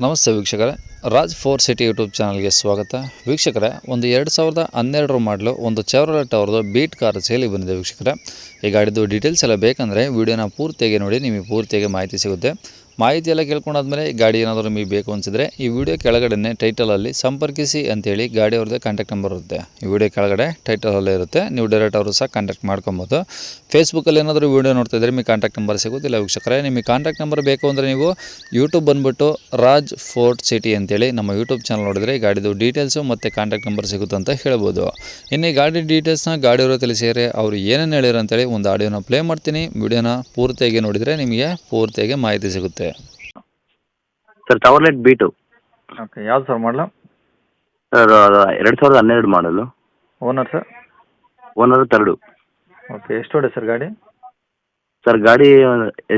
ನಮಸ್ತೆ ವೀಕ್ಷಕರೇ Raj four city YouTube ಚಾನಲ್ಗೆ ಸ್ವಾಗತ. ವೀಕ್ಷಕರೇ, ಒಂದು ಎರಡು ಸಾವಿರದ ಹನ್ನೆರಡರ ಮಾಡಲು ಒಂದು ಚೌರಲೆಟ್ ಅವ್ರದ್ದು ಬೀಟ್ ಕಾರ್ ಸೇಲಿ ಬಂದಿದೆ ವೀಕ್ಷಕರೇ. ಈ ಗಾಡಿದು ಡೀಟೇಲ್ಸ್ ಎಲ್ಲ ಬೇಕಂದರೆ ವೀಡಿಯೋನ ಪೂರ್ತಿಯಾಗಿ ನೋಡಿ, ನಿಮಗೆ ಪೂರ್ತಿಯಾಗಿ ಮಾಹಿತಿ ಸಿಗುತ್ತೆ. ಮಾಹಿತಿ ಎಲ್ಲ ಕೇಳ್ಕೊಂಡಾದ್ಮೇಲೆ ಗಾಡಿ ಏನಾದರೂ ನಿಮಗೆ ಬೇಕು ಅನಿಸಿದ್ರೆ ಈ ವಿಡಿಯೋ ಕೆಳಗಡೆ ಟೈಟಲಲ್ಲಿ ಸಂಪರ್ಕಿಸಿ ಅಂತೇಳಿ ಗಾಡಿ ಅವ್ರದ್ದೇ ಕಾಂಟ್ಯಾಕ್ಟ್ ನಂಬರ್ ಇರುತ್ತೆ. ಈ ವಿಡಿಯೋ ಕೆಳಗಡೆ ಟೈಟಲಲ್ಲೇ ಇರುತ್ತೆ. ನೀವು ಡೈರೆಕ್ಟ್ ಅವರು ಸಹ ಕಾಂಟ್ಯಾಕ್ಟ್ ಮಾಡ್ಕೊಬೋದು. ಫೇಸ್ಬುಕ್ಕಲ್ಲಿ ಏನಾದರೂ ವೀಡಿಯೋ ನೋಡ್ತಾ ಇದ್ರೆ ನಿಮಗೆ ಕಾಂಟ್ಯಾಕ್ಟ್ ನಂಬರ್ ಸಿಗೋದಿಲ್ಲ ವೀಕ್ಷಕರೇ. ನಿಮಗೆ ಕಾಂಟ್ಯಾಕ್ಟ್ ನಂಬರ್ ಬೇಕು ಅಂದರೆ ನೀವು ಯೂಟ್ಯೂಬ್ ಬಂದುಬಿಟ್ಟು ರಾಜ್ ಫೋರ್ಟ್ ಸಿಟಿ ಅಂತೇಳಿ ನಮ್ಮ ಯೂಟ್ಯೂಬ್ ಚಾನಲ್ ನೋಡಿದ್ರೆ ಗಾಡಿದು ಡೀಟೇಲ್ಸು ಮತ್ತು ಕಾಂಟ್ಯಾಕ್ಟ್ ನಂಬರ್ ಸಿಗುತ್ತೆ ಅಂತ ಹೇಳ್ಬೋದು. ಇನ್ನು ಈ ಗಾಡಿ ಡೀಟೇಲ್ಸ್ನ ಗಾಡಿಯವರು ತಿಳಿಸಿದರೆ ಅವರು ಏನೇನು ಹೇಳಿರೋ ಅಂತೇಳಿ ಒಂದು ಆಡಿಯೋನ ಪ್ಲೇ ಮಾಡ್ತೀನಿ. ವಿಡಿಯೋನ ಪೂರ್ತಿಯಾಗಿ ನೋಡಿದರೆ ನಿಮಗೆ ಪೂರ್ತಿಯಾಗಿ ಮಾಹಿತಿ ಸಿಗುತ್ತೆ. ಸರ್ ಟವರ್ಲೆಟ್ ಟು ಓಕೆ ಯಾವ್ದು ಸರ್ ಮಾಡಲ ಸರ್ ಎರಡು ಸಾವಿರದ ಹನ್ನೆರಡು ಮಾಡಲು owner sir owner third. Okay ಎಷ್ಟು ಹೊಡೆ ಸರ್ ಗಾಡಿ? ಸರ್ ಗಾಡಿ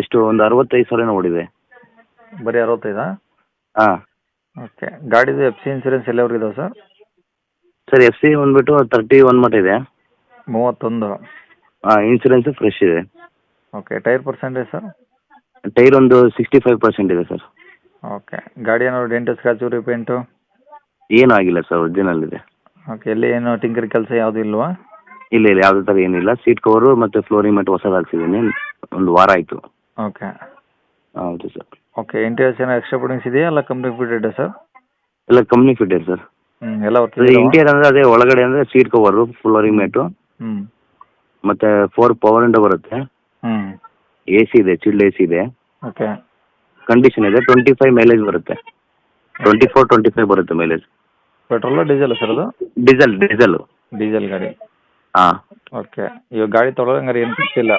ಎಷ್ಟು ಒಂದು ಅರವತ್ತೈದು ಸಾವಿರ ಓಡಿದೆ. ಬರೀ ಅರವತ್ತೈದಾ? ಹಾಂ. ಓಕೆ. ಗಾಡಿದು ಎಫ್ ಸಿ ಇನ್ಸೂರೆನ್ಸ್ ಎಲ್ಲವರೆಗೂ ಇದಾವೆ ಸರ್ ಸರ್ ಎಫ್ ಸಿ ಬಂದುಬಿಟ್ಟು ತರ್ಟಿ ಒನ್ ಮಟ್ಟ ಇದೆ. ಮೂವತ್ತೊಂದು. ಹಾಂ ಇನ್ಸೂರೆನ್ಸ್ ಫ್ರೆಶ್ ಇದೆ. Okay tyre percentage sir tyre ಒಂದು ಸಿಕ್ಸ್ಟಿ ಫೈವ್ ಪರ್ಸೆಂಟ್ ಇದೆ ಸರ್ ಓಕೆ. ಗಾಡಿ ಏನಾದ್ರು ಡೆಂಟು ಸ್ಕ್ರಾಚು ರಿಪೇಂಟು ಏನೂ ಆಗಿಲ್ಲ ಸರ್ ಒರಿಜಿನಲ್ ಇದೆ. ಓಕೆ ಎಲ್ಲಿ ಏನು ಟಿಂಕರ್ ಕೆಲಸ ಯಾವುದು ಇಲ್ವಾ? ಇಲ್ಲ ಇಲ್ಲ ಯಾವುದೇ ಥರ ಏನಿಲ್ಲ. ಸೀಟ್ ಕವರು ಮತ್ತು ಫ್ಲೋರಿಂಗ್ ಮತ್ತು ಹೊಸದು ಹಾಕ್ಸಿದ್ದೀನಿ ಒಂದು ವಾರ ಆಯಿತು. ಓಕೆ. ಹೌದು ಸರ್ ಓಕೆ ಇಂಟೀರಿಯರ್ಸ್ ಏನೋ ಎಕ್ಸ್ಟ್ರಾ ಫಿಟ್ಟಿಂಗ್ಸ್ ಇದೆಯಾ ಎಲ್ಲ ಕಂಪ್ನಿ ಫಿಟ್ಟೆಡ್ ಸರ್ ಎಲ್ಲ ಕಂಪ್ನಿ ಫಿಟ್ಟೆಡ್ ಇದೆ ಸರ್ ಹ್ಞೂ ಎಲ್ಲ ಇಂಟೀರಿಯರ್ ಅಂದರೆ ಅದೇ ಒಳಗಡೆ ಅಂದ್ರೆ ಸೀಟ್ ಕವರ್ ಫ್ಲೋರಿಂಗ್ ಮ್ಯಾಟ್ ಹ್ಞೂ ಮತ್ತೆ ಫೋರ್ ಪವರ್ ವಿಂಡೋ ಬರುತ್ತೆ. ಹ್ಞೂ ಎ ಸಿ ಇದೆ ಚಿಲ್ಡ್ ಎ ಸಿ ಇದೆ. ಓಕೆ ಕಂಡೀಷನ್ ಇದೆ ಟ್ವೆಂಟಿ ಫೈವ್ ಮೈಲೇಜ್ ಬರುತ್ತೆ. ಟ್ವೆಂಟಿ ಫೋರ್ ಟ್ವೆಂಟಿ ಫೈವ್ ಬರುತ್ತೆ ಮೈಲೇಜ್ ಪೆಟ್ರೋಲು ಡೀಸೆಲ್ ಸರ್ ಅದು? ಡೀಸೆಲ್ ಡೀಸೆಲ್ ಡೀಸೆಲ್ ಗಾಡಿ. ಹಾಂ. ಓಕೆ ಇವಾಗ ಗಾಡಿ ತೊಗೊಳಂಗಾರೆ ಏನು ಕೆಲಸ ಇಲ್ಲ?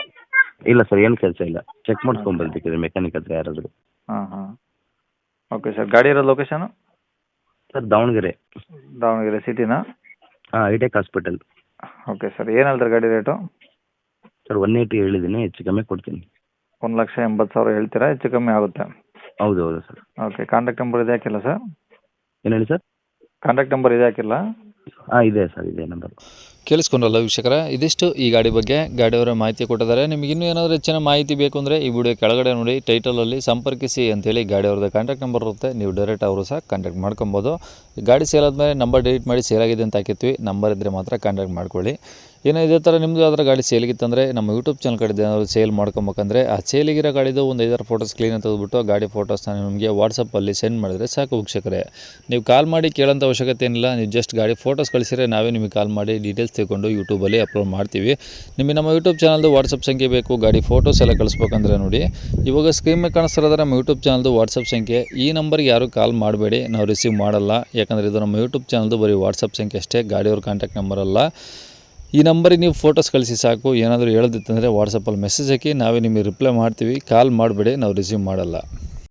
ಸರ್ ಏನು ಕೆಲಸ ಇಲ್ಲ. ಚೆಕ್ ಮಾಡಿಸ್ಕೊಂಬರ್ಬೇಕಿದ್ರೆ ಮೆಕ್ಯಾನಿಕ್ ಹತ್ರ ಯಾರಾದರೂ. ಹಾಂ ಹಾಂ. ಓಕೆ ಸರ್ ಗಾಡಿ ಇರೋದು ಲೊಕೇಶನು ಸರ್ ದಾವಣಗೆರೆ. ದಾವಣಗೆರೆ ಸಿಟಿನಾ? ಹಾಂ ಐಟೆಕ್ ಹಾಸ್ಪಿಟಲ್. ಓಕೆ ಸರ್ ಏನು ಹೇಳ್ತಾರೆ ಗಾಡಿ ರೇಟು? ಸರ್ ಒನ್ ಏಯ್ಟಿ ಹೇಳಿದ್ದೀನಿ ಹೆಚ್ಚು ಕಮ್ಮಿ ಕೊಡ್ತೀನಿ. ಒಂದು ಲಕ್ಷ ಎಂಬತ್ತು ಸಾವಿರ ಹೇಳ್ತೀರಾ? ಹೆಚ್ಚು ಕಮ್ಮಿ ಆಗುತ್ತೆ? ಹೌದು ಹೌದು ಸರ್. ಓಕೆ ಕಾಂಟ್ಯಾಕ್ಟ್ ನಂಬರ್ ಇದೆ ಹಾಕಿಲ್ಲ ಸರ್ ಏನು ಹೇಳಿ ಸರ್? ಕಾಂಟ್ಯಾಕ್ಟ್ ನಂಬರ್ ಇದೆ ಹಾಕಿಲ್ಲ? ಹಾಂ ಇದೆ ಸರ್ ಇದೆ ನಂಬರ್. ಕೇಳಿಸ್ಕೊಂಡ್ರಲ್ಲ ವೀಕ್ಷಕರ, ಇದಿಷ್ಟು ಈ ಗಾಡಿ ಬಗ್ಗೆ ಗಾಡಿಯವರ ಮಾಹಿತಿ ಕೊಟ್ಟಿದ್ದಾರೆ. ನಿಮಗೆ ಇನ್ನೂ ಏನಾದರೂ ಹೆಚ್ಚಿನ ಮಾಹಿತಿ ಬೇಕು ಅಂದರೆ ಈ ವಿಡಿಯೋ ಕೆಳಗಡೆ ನೋಡಿ ಟೈಟಲಲ್ಲಿ ಸಂಪರ್ಕಿಸಿ ಅಂತೇಳಿ ಗಾಡಿಯವ್ರದ್ದು ಕಾಂಟ್ಯಾಕ್ಟ್ ನಂಬರ್ ಇರುತ್ತೆ. ನೀವು ಡೈರೆಕ್ಟ್ ಅವರು ಸಹ ಕಾಂಟ್ಯಾಕ್ಟ್ ಮಾಡ್ಕೊಬೋದು. ಗಾಡಿ ಸೇಲ್ ಆದಮೇಲೆ ನಂಬರ್ ಡಿಲೀಟ್ ಮಾಡಿ ಸೇಲ್ ಅಂತ ಹಾಕಿರ್ತೀವಿ. ನಂಬರ್ ಇದ್ದರೆ ಮಾತ್ರ ಕಾಂಟ್ಯಾಕ್ಟ್ ಮಾಡ್ಕೊಳ್ಳಿ. ಏನೋ ಇದೇ ಥರ ನಿಮ್ಮದು ಯಾವ್ದಾರ ಗಾಡಿ ಸೇಲಿಗಿತ್ತಂದರೆ ನಮ್ಮ ಯೂಟ್ಯೂಬ್ ಚಾನಲ್ ಕಡೆ ಏನಾದರೂ ಸೇಲ್ ಮಾಡ್ಕೊಬೇಕಂದ್ರೆ ಆ ಸೇಲಿಗಿರೋ ಗಾಡಿದು ಒಂದು ಐದಾರು ಫೋಟೋಸ್ ಕ್ಲೀನ್ ತೆಗೆದುಬಿಟ್ಟು ಗಾಡಿ ಫೋಟೋಸ್ನ ನಿಮಗೆ ವಾಟ್ಸಪ್ಪಲ್ಲಿ ಸೆಂಡ್ ಮಾಡಿದರೆ ಸಾಕು ವೀಕ್ಷಕರೇ. ನೀವು ಕಾಲ್ ಮಾಡಿ ಕೇಳೋಂಥ ಅವಶ್ಯಕತೆ ಏನಿಲ್ಲ. ನೀವು ಜಸ್ಟ್ ಗಾಡಿ ಫೋಟೋಸ್ ಕಳಿಸಿದ್ರೆ ನಾವೇ ನಿಮಗೆ ಕಾಲ್ ಮಾಡಿ ಡೀಟೇಲ್ಸ್ ತಿಳ್ಕೊಂಡು ಯೂಟ್ಯೂಬಲ್ಲಿ ಅಪ್ಲೋಡ್ ಮಾಡ್ತೀವಿ. ನಿಮಗೆ ನಮ್ಮ ಯೂಟ್ಯೂಬ್ ಚಾನಲ್ದು ವಾಟ್ಸಪ್ ಸಂಖ್ಯೆ ಬೇಕು, ಗಾಡಿ ಫೋಟೋಸ್ ಎಲ್ಲ ಕಳಿಸ್ಬೇಕಂದ್ರೆ ನೋಡಿ. ಇವಾಗ ಸ್ಕ್ರೀನ್ ಮೇಲೆ ನಮ್ಮ ಯೂಟ್ಯೂಬ್ ಚಾನಲ್ದು ವಾಟ್ಸಪ್ ಸಂಖ್ಯೆ. ಈ ನಂಬರ್ಗೆ ಯಾರು ಕಾಲ್ ಮಾಡಬೇಡಿ, ನಾವು ರಿಸೀವ್ ಮಾಡಲ್ಲ. ಯಾಕಂದರೆ ಇದು ನಮ್ಮ ಯೂಟ್ಯೂಬ್ ಚಾನಲ್ದು ಬರೀ ವಾಟ್ಸಪ್ ಸಂಖ್ಯೆ ಅಷ್ಟೇ, ಗಾಡಿಯವ್ರ ಕಾಂಟ್ಯಾಕ್ಟ್ ನಂಬರ್ ಅಲ್ಲ. ಈ ನಂಬರಿಗೆ ನೀವು ಫೋಟೋಸ್ ಕಳಿಸಿ ಸಾಕು. ಏನಾದರೂ ಹೇಳೋದಿತ್ತಂದರೆ ವಾಟ್ಸಪ್ಪಲ್ಲಿ ಮೆಸೇಜ್ ಹಾಕಿ, ನಾವೇ ನಿಮಗೆ ರಿಪ್ಲೈ ಮಾಡ್ತೀವಿ. ಕಾಲ್ ಮಾಡಬೇಡಿ, ನಾವು ರಿಸೀವ್ ಮಾಡಲ್ಲ.